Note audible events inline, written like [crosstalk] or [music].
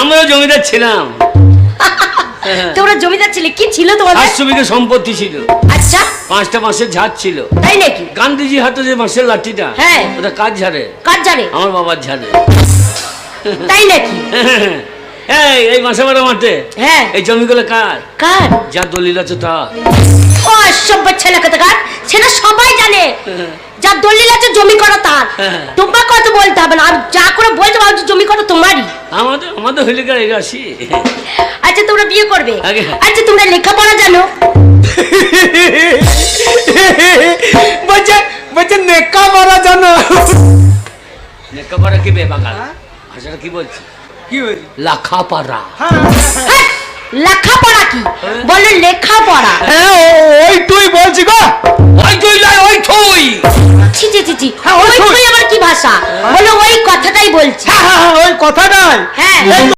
আমরাও জমিদার ছিলাম। [laughs] তোমরা জমিদার ছিলে কি ছিল তোমাদের? সাতশো বিঘে সম্পত্তি ছিল। আচ্ছা। পাঁচটা মাসের ঝাড় ছিল। তাই নাকি? গান্ধীজি হাতে যে মাসের লাঠিটা হ্যাঁ। ওটা কাজ ঝাড়ে? কার জানে আমার বাবার ঝাড়ে। [laughs] তাই নাকি? [laughs] এই এই মাসে বারো মাঠে। হ্যাঁ। এই জমিগুলো কার? কার? যা দলিল আছে তা। ও অসভ্য ছেলে সবাই জানে যার দলিল আছে জমি করা তার। হ্যাঁ। তোমার কথা বলতে হবে না। আর যা করে বলতে পারছ জমি করা তোমারই। আমাদের আমাদের হইলে গেলে আসি আচ্ছা তোমরা বিয়ে করবে। আচ্ছা তোমরা লেখাপড়া জানো? বলছে বলছে নেকা মারা জানো। লেখাপড়া কি বাঙাল ভাষাটা কি বলছি? কি বলছি? লাখাপাড়া। হ্যাঁ। হ্যাঁ, লেখাপড়া কি? বলে লেখাপড়া। হ্যাঁ, ওই ছি ছি ছি ছি হ্যাঁ, ওই আবার কি ভাষা? বলো ওই কথাটাই বলছি। হ্যাঁ হ্যাঁ হ্যাঁ, ওই কথাটাই। হ্যাঁ।